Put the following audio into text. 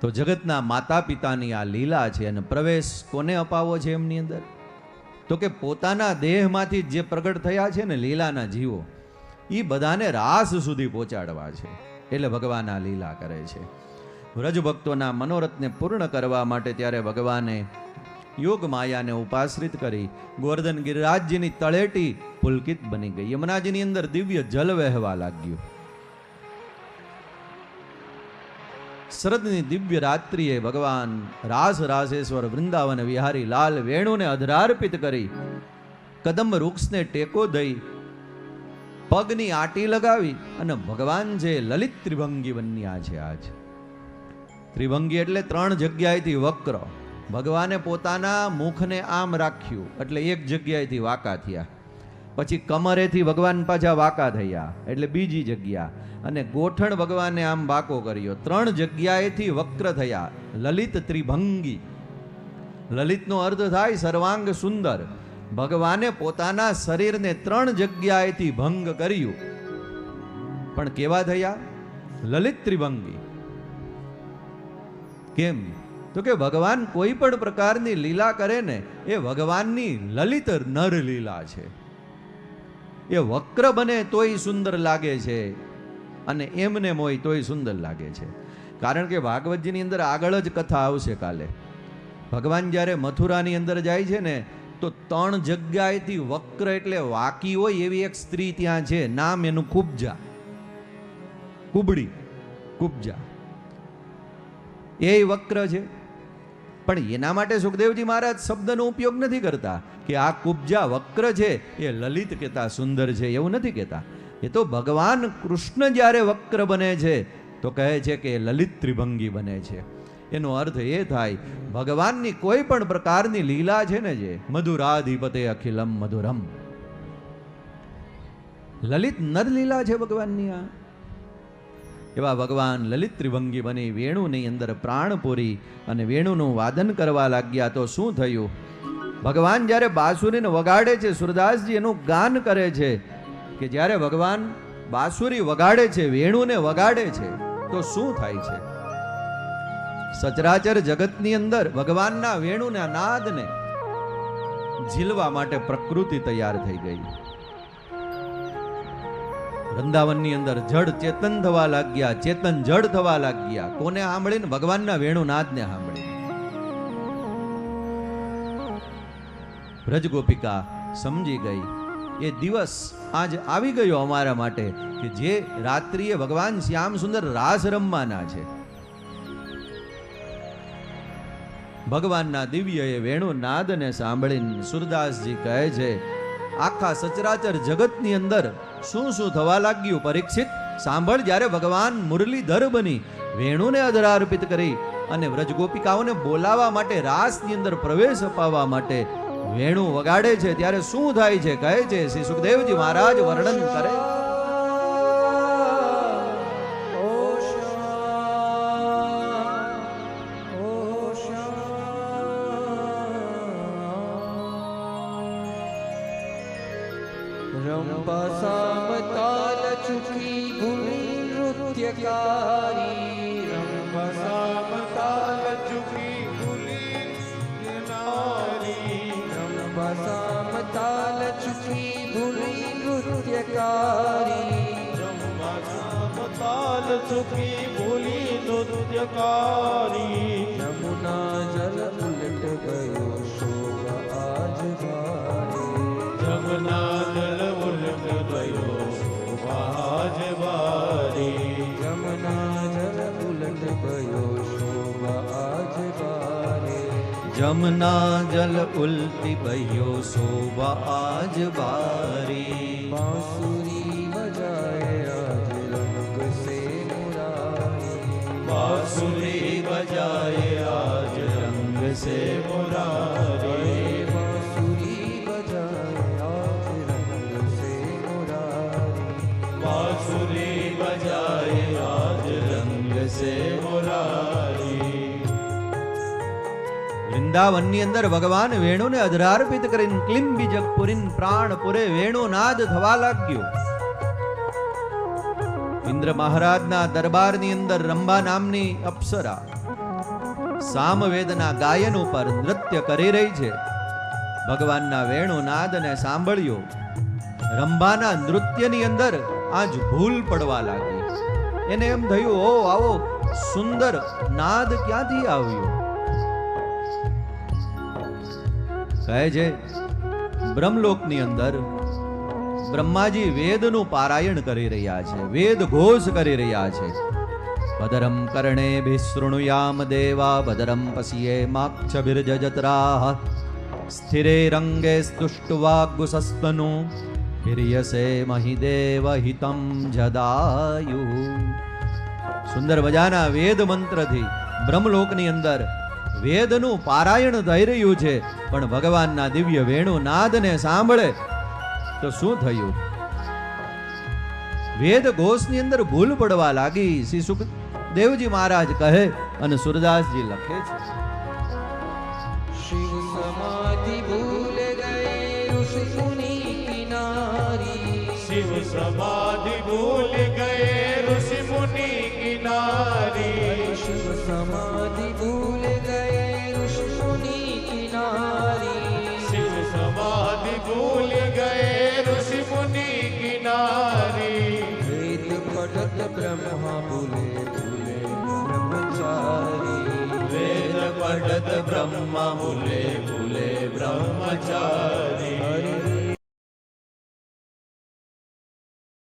તો જગતના માતા પિતાની આ લીલા છે અને પ્રવેશ કોને અપાવો છે એમની અંદર? તો કે પોતાના દેહમાંથી જે પ્રગટ થયા છે ને લીલાના જીવો એ બધાને રાસ સુધી પહોંચાડવા છે. એટલે ભગવાન આ લીલા કરે છે. વ્રજ ભક્તોના મનોરથને પૂર્ણ કરવા માટે ત્યારે ભગવાને યોગ માયાને ઉપાશ્રિત કરી ગોવર્ધન ગિરિરાજજીની તળેટી પુલકિત બની ગઈ. યમુનાજીની અંદર દિવ્ય જલ વહેવા લાગ્યું. શરદની દિવ્ય રાત્રિએ ભગવાન રાસ રાસેશ્વર વૃંદાવન વિહારી લાલ વેણુને અધરાર્પિત કરી કદમ વૃક્ષને ટેકો દઈ પગની આટી લગાવી અને ભગવાન જે લલિત ત્રિભંગી બન્યા છે આજ ત્રિભંગી એટલે ત્રણ જગ્યાએથી વક્ર ભગવાને પોતાના મુખને આમ રાખ્યું એટલે એક જગ્યાએથી વાંકા થયા પછી કમરેથી ભગવાન પાછા વાંકા થયા, એટલે બીજી જગ્યા. અને ગોઠણ ભગવાને આમ વાંકો કર્યો. ત્રણ જગ્યાએથી વક્ર થયા. લલિત ત્રિભંગી. લલિતનો અર્થ થાય સર્વાંગ સુંદર. ભગવાને પોતાના શરીરને ત્રણ જગ્યાએથી ભંગ કર્યું. પણ કેવા થયા? લલિત ત્રિભંગી. કેમ? તો કે ભગવાન કોઈ પણ પ્રકારની લીલા કરે ને, એ ભગવાનની લલિત નર લીલા છે. એ વક્ર બને તોય સુંદર લાગે છે અને એમને મોય તોય સુંદર લાગે છે. કારણ કે ભાગવતજીની અંદર આગળ જ કથા આવશે કાલે. ભગવાન જ્યારે મથુરાની અંદર જાય છે ને, તો ત્રણ જગ્યાએથી વક્ર એટલે વાકી હોય એવી એક સ્ત્રી ત્યાં છે. નામ એનું કુબજા. કુબડી. કુબજા. એ વક્ર છે. પણ એના માટે સુખદેવજી મહારાજ શબ્દનો ઉપયોગ નથી કરતા કે આ કુબજા વક્ર છે, એ લલિત કહેતા, સુંદર છે, એવું નથી કહેતા. એ તો ભગવાન કૃષ્ણ જ્યારે વક્ર બને છે, તો કહે છે કે લલિત ત્રિભંગી બને છે. એનો અર્થ એ થાય, ભગવાનની કોઈ પણ પ્રકારની લીલા છે ને જે, મધુરાધિપતે અખિલમ મધુરમ. લલિત નર લીલા છે ભગવાનની આ. એવા ભગવાન લલિત ત્રિભંગી બની વેણુની અંદર પ્રાણ પૂરી અને વેણુનું વાદન કરવા લાગ્યા તો શું થયું? ભગવાન જ્યારે બાંસુરીને વગાડે છે, સુરદાસજી એનું ગાન કરે છે કે જ્યારે ભગવાન બાંસુરી વગાડે છે, વેણુને વગાડે છે, તો શું થાય છે? સચરાચર જગતની અંદર ભગવાનના વેણુના નાદને ઝીલવા માટે પ્રકૃતિ તૈયાર થઈ ગઈ. વૃંદાવનની અંદર જડ ચેતન થવા લાગ્યા, ચેતન જડ થવા લાગ્યા. કોને સાંભળીને? ભગવાનના વેણુનાદને સાંભળીને. વ્રજગોપિકા સમજી ગઈ. એ દિવસ આજ આવી ગયો અમારા માટે કે જે રાત્રિએ ભગવાન શ્યામ સુંદર રાસ રમવાના છે. ભગવાનના દિવ્ય એ વેણુ નાદને સાંભળીને સુરદાસજી કહે છે આખા સચરાચર જગતની અંદર શું શું થવા લાગ્યું? પરીક્ષિત, સાંભળ, જ્યારે ભગવાન મુરલીધર બની, વેણુને અધરાર્પિત કરી અને વ્રજગોપિકાઓને બોલાવવા માટે, રાસની અંદર પ્રવેશ અપાવવા માટે વેણુ વગાડે છે, ત્યારે શું થાય છે? કહે છે, શ્રી સુખદેવજી મહારાજ વર્ણન કરે. રંબસામતાલ ચુકી ભૂમિ નૃત્યકારી રંબસામતાલ ચુકી ભૂલી નારી રંબસામતાલ ચુકી ભૂમિ નૃત્યકારી રંબસામતાલ ચુકી ભૂલી નૃત્યકારી યમુના જલ ઉલટ ગયો જમના જલ ઉલટી બહ્યો શોભા આજ બારી. બાંસુરી બજાય આજ રંગ સે મુરારી. બાંસુરી બજાય આજ રંગ સે મુરારી વૃંદાવનની અંદર ભગવાન વેણુને અધરાર્પિત કરીને ક્લિમ બીજક પુરીન પ્રાણ પુરે વેણુ નાદ થવા લાગ્યો. ઇન્દ્ર મહારાજના દરબારની અંદર રંભા નામની અપ્સરા, સામવેદના ગાયન ઉપર નૃત્ય કરી રહી છે. ભગવાનના વેણુનાદને સાંભળ્યો, રંભાના નૃત્યની અંદર આજ ભૂલ પડવા લાગી. એને એમ થયું ઓ આવો સુંદર નાદ ક્યાંથી આવ્યો? કહે છે, બ્રહ્મલોકની અંદર બ્રહ્માજી વેદનું પારાયણ કરી રહ્યા છે, વેદ ઘોષ કરી રહ્યા છે. ભદરમ કર્ણે વિશૃણુયામ દેવા ભદરમ પશ્યે માક્ષભિર્જજત્રાહ સ્થિરે રંગે સ્તુષ્ટવાગુસસ્તનુ હિર્યસે મહિદેવ હિતમ જદાયુ સુંદર મજાના વેદ મંત્રથી બ્રહ્મલોકની અંદર વેદનું પારાયણ થઈ રહ્યું છે. પણ ભગવાનના દિવ્ય વેણુ નાદને સાંભળે તો શું થયું? વેદ ઘોષની અંદર ભૂલ પડવા લાગી શ્રી સુખદેવજી મહારાજ કહે અને સુરદાસજી લખે છે. શિવ સમાધિ સમાધિ ભૂલ બ્રહ્મા ભૂલે બ્રહ્મચારી વેદ પડત બ્રહ્મા ભૂલે ભૂલે બ્રહ્મચારી